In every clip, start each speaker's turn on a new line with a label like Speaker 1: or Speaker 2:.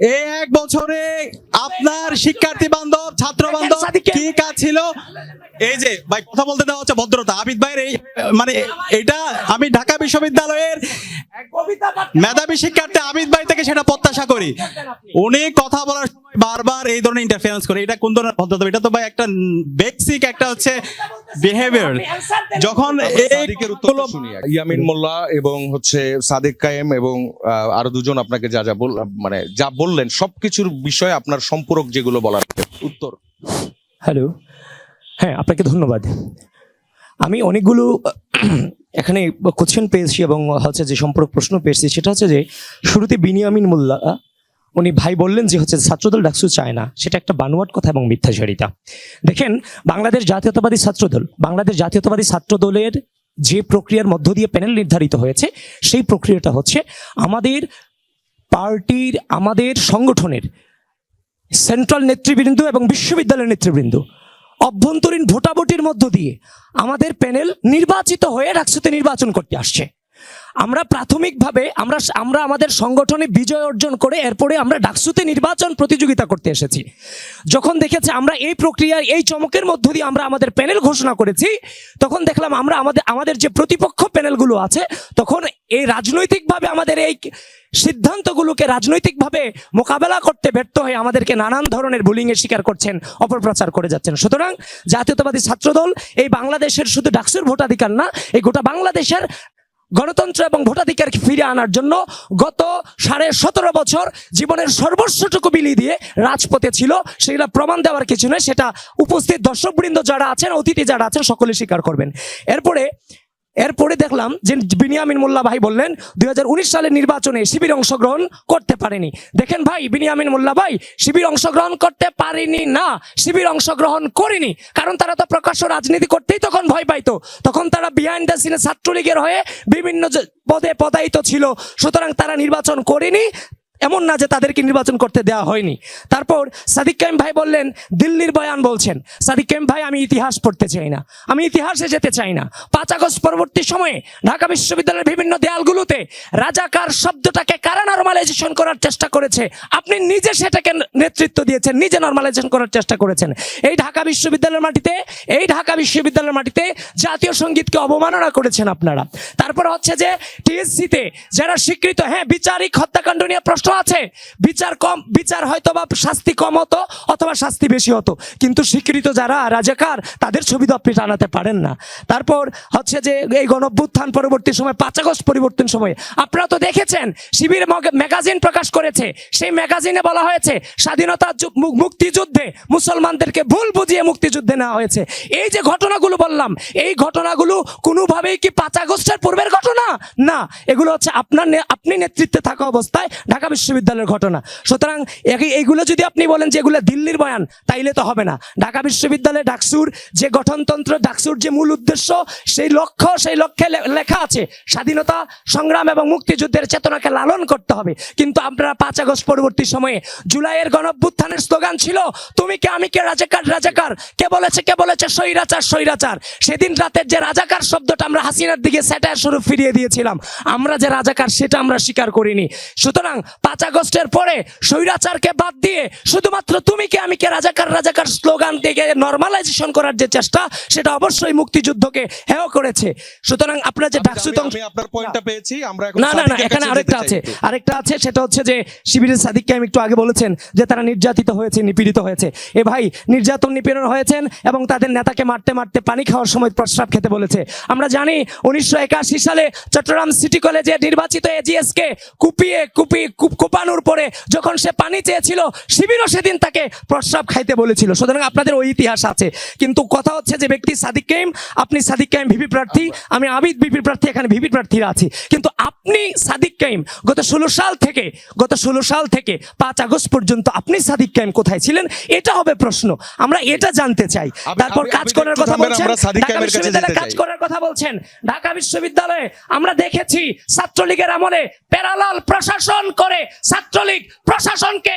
Speaker 1: এক বছরে আপনার শিক্ষার্থী বান্ধব ছাত্র বান্ধব কি কাজ ছিল? এই যে ভাই কথা বলতে দেওয়া হচ্ছে ভদ্রতা। আবিদ ভাইয়ের এই মানে এটা আমি ঢাকা বিশ্ববিদ্যালয়ের মেধাবী শিক্ষার্থী আবিদ ভাই থেকে সেটা প্রত্যাশা করি। উনি কথা বলার সময় বারবার এই ধরনের ইন্টারফারেন্স করে। এটা কোন ধরনের ভদ্রতা? এটা তো ভাই একটা বেসিক একটা হচ্ছে বিহেভিয়ার যখন এই।
Speaker 2: ইয়ামিন মোল্লা এবং হচ্ছে সাদেক কায়েম এবং আহ, আরও দুজন আপনাকে যা যা বল মানে যা বললেন সবকিছুর বিষয়ে আপনার সম্পূরক যেগুলো বলার উত্তর।
Speaker 3: হ্যালো হ্যাঁ আপনাকে ধন্যবাদ। আমি অনেকগুলো, এখানে কোশ্চেন পেয়েছি এবং হচ্ছে যে সম্পর্ক প্রশ্ন পেয়েছি, সেটা হচ্ছে যে শুরুতে বিনিয়ামিন মোল্লা, উনি ভাই বললেন যে হচ্ছে ছাত্রদল ডাকসু চায় না, সেটা একটা বানোয়াট কথা এবং মিথ্যাচারিতা। দেখেন, বাংলাদেশ জাতীয়তাবাদী ছাত্রদল, বাংলাদেশ জাতীয়তাবাদী ছাত্রদলের যে প্রক্রিয়ার মধ্য দিয়ে প্যানেল নির্ধারিত হয়েছে, সেই প্রক্রিয়াটা হচ্ছে আমাদের পার্টির, আমাদের সংগঠনের সেন্ট্রাল নেতৃবৃন্দ এবং বিশ্ববিদ্যালয়ের নেতৃবৃন্দ। অভ্যন্তরীণ ভোটাভুটির মধ্য দিয়ে আমাদের প্যানেল নির্বাচিত হয়ে একসাথে নির্বাচন করতে আসছে। আমরা প্রাথমিকভাবে আমরা আমরা আমাদের সংগঠনে বিজয় অর্জন করে এরপরে আমরা ডাকসুতে নির্বাচন প্রতিযোগিতা করতে এসেছি। যখন দেখেছে আমরা এই প্রক্রিয়ায় এই চমকের মধ্য দিয়ে আমরা আমাদের প্যানেল ঘোষণা করেছি, তখন দেখলাম আমরা আমাদের আমাদের যে প্রতিপক্ষ প্যানেলগুলো আছে, তখন এই রাজনৈতিকভাবে আমাদের এই সিদ্ধান্তগুলোকে রাজনৈতিকভাবে মোকাবেলা করতে ব্যর্থ হয়ে আমাদেরকে নানান ধরনের বুলিংয়ের শিকার করছেন, অপপ্রচার করে যাচ্ছেন। সুতরাং জাতীয়তাবাদী ছাত্রদল এই বাংলাদেশের শুধু ডাকসুর ভোটাধিকার না, এই গোটা বাংলাদেশের গণতন্ত্র এবং ভোটাধিকার ফিরে আনার জন্য গত সাড়ে সতেরো বছর জীবনের সর্বস্বটুকু বিলিয়ে দিয়ে রাজপথে ছিল। সেগুলো প্রমাণ দেওয়ার কিছু নয় সেটা উপস্থিত দর্শকবৃন্দ যারা আছেন, অতিথি যারা আছেন, সকলে স্বীকার করবেন। এরপরে এরপরে দেখলাম যে বিনিয়ামিন মোল্লা ভাই বললেন, দুই হাজার উনিশ সালের নির্বাচনে শিবির অংশগ্রহণ করতে পারেনি। দেখেন ভাই, বিনিয়ামিন মোল্লা ভাই, শিবির অংশগ্রহণ করতে পারেনি না, শিবির অংশগ্রহণ করেনি। কারণ তারা তো প্রকাশ্য রাজনীতি করতেই তখন ভয় পাইতো। তখন তারা বিহাইন্ড দ্য সিনে ছাত্রলীগের হয়ে বিভিন্ন পদে পদায়িত ছিল। সুতরাং তারা নির্বাচন করেনি। এমন না যে তাদেরকে নির্বাচন করতে দেওয়া হয়নি। তারপর সাদিক কাইম ভাই বললেন, দিল্লির বয়ান বলছেন, সাদিক কাইম ভাই, আমি ইতিহাস পড়তে চাই না। আমি ইতিহাসে যেতে চাই না। পাঁচ আগস্ট পরবর্তী সময়ে ঢাকা বিশ্ববিদ্যালয়ের বিভিন্ন দেয়ালগুলোতে রাজাকার শব্দটাকে কারা নর্মালাইজেশন করার চেষ্টা করেছে? আপনি নিজে সেটাকে নেতৃত্ব দিয়েছেন, নিজে নর্মালাইজেশন করার চেষ্টা করেছেন। এই ঢাকা বিশ্ববিদ্যালয়ের মাটিতে, এই ঢাকা বিশ্ববিদ্যালয়ের মাটিতে জাতীয় সঙ্গীতকে অবমাননা করেছেন আপনারা। তারপর হচ্ছে যে টিএসসিতে যারা স্বীকৃত হ্যাঁ বিচারিক হত্যাকাণ্ড নিয়ে প্রশ্ন আছে। বিচার কম, বিচার হয়তো বা শাস্তি কম হতো অথবা শাস্তি বেশি হতো। কিন্তু স্বীকৃত যারা রাজাকার, তাদের তো আপনি টানাতে পারেন না। তারপর হচ্ছে যে এই গণভ্যুত্থান পরবর্তী সময়, পাঁচ আগস্ট পরিবর্তন সময়ে, আপনারা তো দেখেছেন, শিবির ম্যাগাজিন প্রকাশ করেছে। সেই ম্যাগাজিনে বলা হয়েছে, স্বাধীনতা মুক্তিযুদ্ধে মুসলমানদেরকে ভুল বুঝিয়ে মুক্তিযুদ্ধে নেওয়া হয়েছে। এই যে ঘটনাগুলো বললাম, এই ঘটনাগুলো কোনোভাবেই কি পাঁচ আগস্টের পূর্বের ঘটনা? না, এগুলো হচ্ছে আপনার আপনি নেতৃত্বে থাকা অবস্থায় ঢাকা বিশ্ববিদ্যালয়ের ঘটনা। সুতরাং এইগুলো যদি আপনি বলেন যে এগুলো দিল্লির বয়ান, তাইলে তো হবে না। ঢাকা বিশ্ববিদ্যালয়ে ডাকসুর যে গঠনতন্ত্র, ডাকসুর যে মূল উদ্দেশ্য, সেই লক্ষ্য, সেই লক্ষ্যে লেখা আছে, স্বাধীনতা, সংগ্রাম এবং মুক্তিযুদ্ধের চেতনাকে লালন করতে হবে। কিন্তু আপনারা পাঁচ আগস্ট পরবর্তী সময়ে জুলাইয়ের গণভ্যুত্থানের স্লোগান ছিল, তুমি কে, আমি কে, রাজাকার রাজাকার? কে বলেছে কে বলেছে, স্বৈরাচার স্বৈরাচার? সেদিন রাতের যে রাজাকার শব্দটা আমরা হাসিনার দিকে স্যাটার স্বরূপ ফিরিয়ে দিয়েছিলাম, আমরা যে রাজাকার সেটা আমরা স্বীকার করিনি। সুতরাং পাঁচ আগস্টের পরে স্বৈরাচারকে বাদ দিয়ে শুধুমাত্র তুমি কে আমি কে? রাজাকার রাজাকার স্লোগান থেকে নর্মালাইজেশন করার যে চেষ্টা সেটা অবশ্যই মুক্তিযুদ্ধকে হেয় করেছে। সুতরাং আপনারা যে ডাকসু
Speaker 2: আমি- আমি আপনার পয়েন্টটা পেয়েছি আমরা এখন
Speaker 3: না না না এখানে আরেকটা আছে। আরেকটা আছে সেটা হচ্ছে যে শিবিরের সাদিককে আমি একটু আগে বলেছেন যে তারা নির্যাতিত হয়েছে নিপীড়িত হয়েছে। এ ভাই নির্যাতন নিপীড়ন হয়েছেন এবং তাদের নেতাকে মারতে মারতে পানি খাওয়ার সময় প্রস্রাব খেতে বলেছে। আমরা জানি উনিশশো একাশি সালে চট্টগ্রাম সিটি কলেজে নির্বাচিত এজিএস কে কুপিয়ে কুপি কুপ- কুপানোর পরে যখন সে পানি চেয়েছিল শিবিরও সেদিন তাকে প্রস্রাব খাইতে বলেছিল। সুতরাং আপনাদের ওই ইতিহাস আছে। কিন্তু কথা হচ্ছে যে ব্যক্তি সাদিক কাইম আপনি সাদিক কাইম ভিপি প্রার্থী আমি আবিদ ভিপি প্রার্থী এখানে ভিপি প্রার্থীরা আছি। কিন্তু আপনি সাদিক কাইম গত ষোলো সাল থেকে গত ষোলো সাল থেকে পাঁচ আগস্ট পর্যন্ত আপনি সাদিক কাইম কোথায় ছিলেন? এটা হবে প্রশ্ন। আমরা এটা জানতে চাই। তারপর কাজ করার কথা বলছেন ঢাকা বিশ্ববিদ্যালয়ে কাজ করার কথা বলছেন। ঢাকা বিশ্ববিদ্যালয়ে আমরা দেখেছি ছাত্রলীগের আমলে প্যারালাল প্রশাসন করে ছাত্রলীগ প্রশাসনকে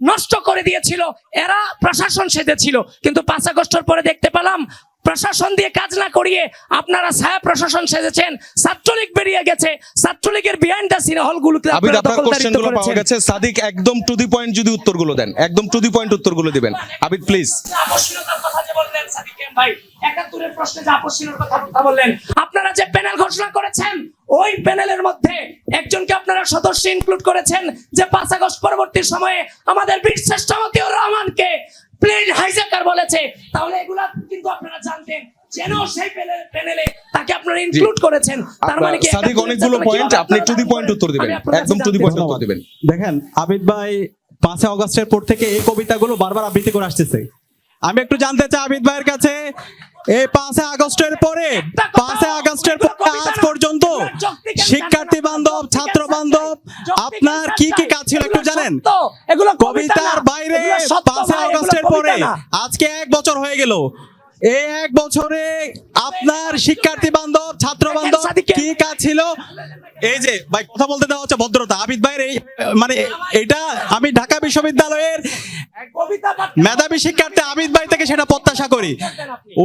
Speaker 3: নষ্ট করে দিয়েছিল। এরা প্রশাসন সেজেছিল। কিন্তু পাঁচ আগস্টের পরে দেখতে পেলাম প্রশাসন দিয়ে কাজ না করিয়ে আপনারা ছায়া প্রশাসন সেজেছেন ছাত্রলীগ বেরিয়ে গেছে। ছাত্রলীগের বিহাইন্ড দ্য সিনে হলগুলোকে
Speaker 2: আবিদ
Speaker 3: আপনারা
Speaker 2: আপনার কোশ্চেন দখলদারিত্বগুলো পাওয়া গেছে। সাদিক একদম টু দি পয়েন্ট যদি উত্তরগুলো দেন। একদম টু দি পয়েন্ট উত্তরগুলো দিবেন। আবিদ প্লিজ
Speaker 3: আপসীনতার কথা যে বললেন সাদিক ভাই একাত্তরের প্রশ্নে যে আপসীনের কথা কথা বললেন আপনারা যে প্যানেল ঘোষণা করেছেন ওই প্যানেলের মধ্যে একজনকে আপনারা সদস্য ইনক্লুড করেছেন যে পাঁচ আগস্ট পরবর্তী সময়ে আমাদের বীর শ্রেষ্ঠ মতিউর রহমানকে প্লেন হাইজ্যাকার বলেছে। তাহলে এগুলা কিন্তু আপনারা জানতেন যেন সেই প্যানেলে তাকে আপনারা ইনক্লুড করেছেন। তার মানে কি
Speaker 2: সাদিক অনেকগুলো পয়েন্ট আপনি টু দি পয়েন্ট উত্তর দিবেন।
Speaker 3: আমি
Speaker 2: একদম টু দি পয়েন্ট উত্তর দিবেন।
Speaker 1: দেখেন আবিদ ভাই পাঁচই অগস্টের পর থেকে এই কবিতাগুলো বারবার আবৃত্তি করে আসতেছে। আমি একটু জানতে চাই আবিদ ভাইয়ের কাছে এই পাঁচই আগস্টের পরে পাঁচই আগস্টের পরে আজ পর্যন্ত শিক্ষার্থী বান্ধব ছাত্র বান্ধব আপনার কি কি কাজ ছিল একটু জানেন? কবিতার বাইরে
Speaker 3: পাঁচ
Speaker 1: পাঁচই আগস্টের পরে আজকে এক বছর হয়ে গেল। এই এক বছরে আপনার শিক্ষার্থী বান্ধব ছাত্র বান্ধব কি? কাজ ছিল? এই যে ভাই কথা বলতে দেওয়া হচ্ছে ভদ্রতা। আবিদ ভাইয়ের এই মানে এটা আমি ঢাকা বিশ্ববিদ্যালয়ের মেধাবী শিক্ষার্থী আবিদ ভাই থেকে সেটা প্রত্যাশা করি।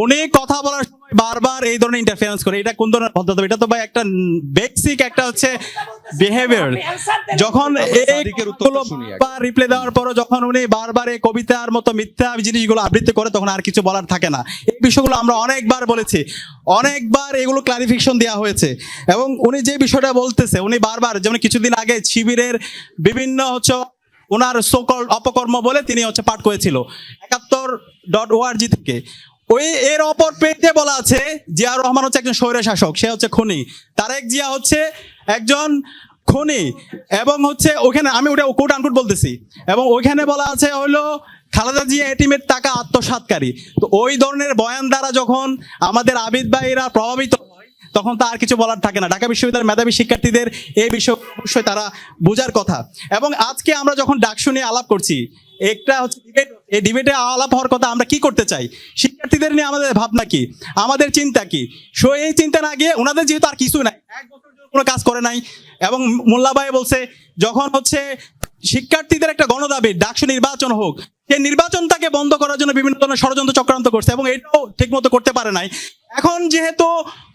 Speaker 1: উনি কথা বলার বারবার এই ধরনের ইন্টারফারেন্স করে। এটা কোন ধরনের ভদ্রতা? এটা তো ভাই একটা বেসিক একটা হচ্ছে বিহেভিয়ার যখন এই
Speaker 2: আগে।
Speaker 1: রিপ্লে দেওয়ার পর যখন উনি বারবার এই কবিতার মতো মিথ্যা জিনিসগুলো আবৃত্তি করে তখন আর কিছু বলার থাকে না। এই বিষয়গুলো আমরা অনেকবার বলেছি। অনেকবার এগুলো ক্লারিফিকেশন দেওয়া হয়েছে। এবং উনি যে বিষয়টা বলতেছে, উনি বারবার, যেমন কিছুদিন আগে শিবিরের বিভিন্ন হচ্ছে ওনার সকল অপকর্ম বলে তিনি হচ্ছে পাঠ করেছিল। একাত্তর ডট ওআরজি থেকে। ওই এর অপর পেজে বলা আছে, জিয়া রহমান হচ্ছে একজন স্বৈর শাসক, সে হচ্ছে খনি। তারেক জিয়া হচ্ছে একজন খনি। এবং হচ্ছে ওখানে আমি ওটা কোট আনকুট বলতেছি। এবং ওইখানে বলা আছে হলো খালেদা জিয়া এটিমের টাকা আত্মসাৎকারী তো ওই ধরনের বয়ান দ্বারা যখন আমাদের আবিদ ভাইরা প্রভাবিত তখন তো আর কিছু বলার থাকে না। ঢাকা বিশ্ববিদ্যালয়ের মেধাবী শিক্ষার্থীদের এই বিষয় অবশ্যই তারা বোঝার কথা। এবং আজকে আমরা যখন ডাক শুনে আলাপ করছি, একটা হচ্ছে ডিবেট এই ডিবেটে আলাপ হওয়ার কথা আমরা কি করতে চাই? শিক্ষার্থীদের নিয়ে আমাদের ভাবনা কি? আমাদের চিন্তা কি? সো এই চিন্তা না গিয়ে ওনাদের যেহেতু আর কিছু নাই, এক বছর কোনো কাজ করে নাই, এবং মোল্লাবাই বলছে, যখন হচ্ছে শিক্ষার্থীদের একটা গণদাবি, ডাকসু নির্বাচন হোক। সেই নির্বাচনটাকে বন্ধ করার জন্য বিভিন্ন ধরনের ষড়যন্ত্র চক্রান্ত করছে এবং এটাও ঠিক মতো করতে পারে নাই। এখন যেহেতু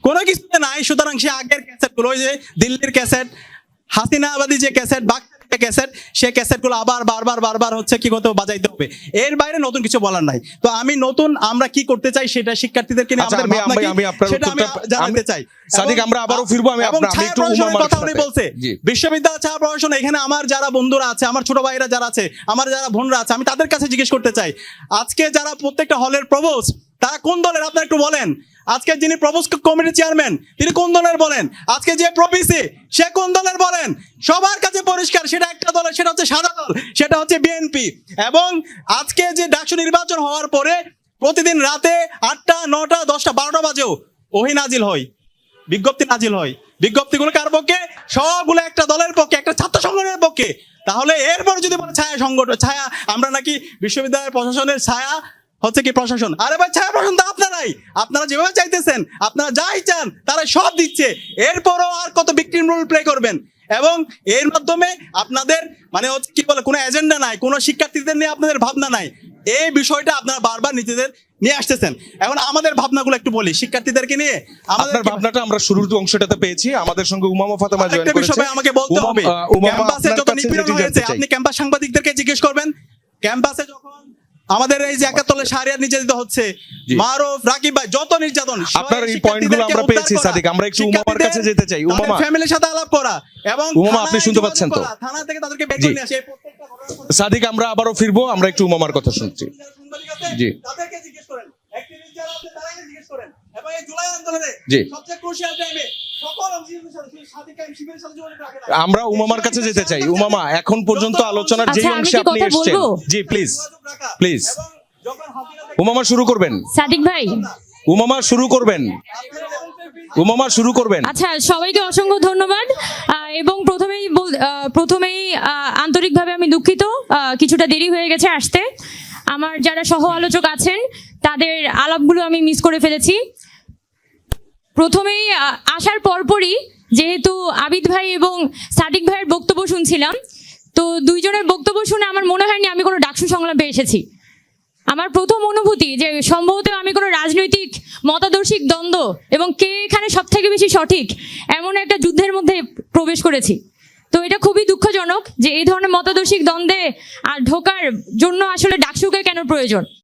Speaker 1: কোনো কিছুতে নাই, সুতরাং সে আগের ক্যাসেটগুলো, ওই যে দিল্লির ক্যাসেট হাসিনাবাদী যে ক্যাসেট, বাক ক্যাসেট সে ক্যাসেটগুলো আবার বারবার বারবার হচ্ছে কি করতে বাজাইতে হবে। এর বাইরে নতুন কিছু বলার নাই। তো আমি নতুন আমরা কি করতে চাই সেটা শিক্ষার্থীদেরকে নিয়ে
Speaker 2: আচ্ছা,
Speaker 1: আমাদের ভাবনা কি, সেটা আমি জানাতে চাই।
Speaker 2: সাদিক, আমরা আবারও ফিরবো, আমি আপনার- একটু
Speaker 1: কথা উনি বলছে। বিশ্ববিদ্যালয় ছায়া প্রশাসন এখানে আমার যারা বন্ধুরা আছে আমার ছোট ভাইরা যারা আছে আমার যারা বোনরা আছে আমি তাদের কাছে জিজ্ঞেস করতে চাই। আজকে যারা প্রত্যেকটা হলের প্রবোস তারা কোন দলের? আপনারা একটু বলেন। আজকে যিনি প্রবোস কমিটির চেয়ারম্যান, তিনি কোন দলের বলেন? আজকে যে প্রবিসি সে কোন দলের বলেন? সবার কাছে পরিষ্কার, সেটা একটা দলের সেটা হচ্ছে সাদা দল, সেটা হচ্ছে বিএনপি। এবং আজকে যে ডাকসু নির্বাচন হওয়ার পরে প্রতিদিন রাতে আটটা, নটা, দশটা, বারোটা বাজেও ওহি নাজিল হয় বিজ্ঞপ্তি নাজিল হয় বিজ্ঞপ্তিগুলো কার পক্ষে? সবগুলো একটা দলের পক্ষে, একটা ছাত্র সংগঠনের পক্ষে। তাহলে এরপর যদি বলে ছায়া সংগঠন, ছায়া, আমরা নাকি বিশ্ববিদ্যালয়ের প্রশাসনের ছায়া হচ্ছে কি প্রশাসন? আরে ভাই ছায়া প্রশাসন তো আপনারাই। আপনারা যেভাবে চাইতেছেন আপনারা যাই চান তারা সব দিচ্ছে। এরপরও আর কত বিক্রিম রোল প্লে করবেন? এবং এর মাধ্যমে আপনাদের মানে হচ্ছে কি বলে কোনো এজেন্ডা নাই কোনো শিক্ষার্থীদের নিয়ে আপনাদের ভাবনা নাই। এই বিষয়টা আপনারা বারবার নিজেদের নিয়ে আসতেছেন। এখন আমাদের ভাবনাগুলো একটু বলি শিক্ষার্থীদেরকে নিয়ে। আমাদের
Speaker 2: ভাবনাটা আমরা শুরুর অংশটাতে পেয়েছি। আমাদের সঙ্গে উমামা ফাতেমা জয়েন করেছে।
Speaker 1: বিষয় আমাকে বলতে হবে ক্যাম্পাসে যত নিপীড়ন হয়েছে আপনি ক্যাম্পাস সাংবাদিকদেরকে জিজ্ঞেস করবেন। ক্যাম্পাসে যখন আমাদের এই যে একাত্তরে সারিয়ার নির্যাতিত হচ্ছে। মারুফ রাকিব ভাই যত নির্যাতন
Speaker 2: আপনার এই পয়েন্টগুলো আমরা পেয়েছি, সাদিক। আমরা একটু উমামার কাছে যেতে চাই। উমামা।
Speaker 1: ফ্যামিলির সাথে আলাপ করা এবং
Speaker 2: উমামা, আপনি শুনতে পাচ্ছেন তো?
Speaker 1: থানা থেকে তাদেরকে বের করে নিয়ে আসে প্রত্যেকটা
Speaker 2: সাদিক আমরা আবারো ফিরবো আমরা একটু উমামার কথা শুনছি জি।
Speaker 1: তাদেরকে জিজ্ঞেস করেন activist যারা আছে তাদেরকে জিজ্ঞেস করেন এবং এই জুলাই আন্দোলনে সবচেয়ে ক্রুশিয়াল টাইমে
Speaker 2: আমরা উমামার কাছে যেতে চাই। উমামা এখন পর্যন্ত আলোচনার যেই
Speaker 4: আচ্ছা,
Speaker 2: অংশে আপনি এসেছেন। জি প্লিজ
Speaker 1: থেকে
Speaker 2: উমামা শুরু করবেন।
Speaker 4: সাদিক ভাই।
Speaker 2: উমামা শুরু করবেন। উমামা শুরু করবেন।
Speaker 4: আচ্ছা সবাইকে অসংখ্য ধন্যবাদ। এবং প্রথমেই প্রথমেই আন্তরিকভাবে আমি দুঃখিত। আহ, কিছুটা দেরি হয়ে গেছে আসতে। আমার যারা সহ আলোচক আছেন তাদের আলাপগুলো আমি মিস করে ফেলেছি। প্রথমেই আসার পরপরই যেহেতু আবিদ ভাই এবং সাদিক ভাইয়ের বক্তব্য শুনছিলাম, তো দুইজনের বক্তব্য শুনে আমার মনে হয়নি আমি কোনো ডাকসু সংলাপে এসেছি। আমার প্রথম অনুভূতি যে সম্ভবত আমি কোনো রাজনৈতিক মতাদর্শিক দ্বন্দ্ব এবং কে এখানে সব থেকে বেশি সঠিক এমন একটা যুদ্ধের মধ্যে প্রবেশ করেছি। তো এটা খুবই দুঃখজনক যে এই ধরনের মতাদর্শিক দ্বন্দ্বে আর ঢোকার জন্য আসলে ডাকসুকে কেন প্রয়োজন?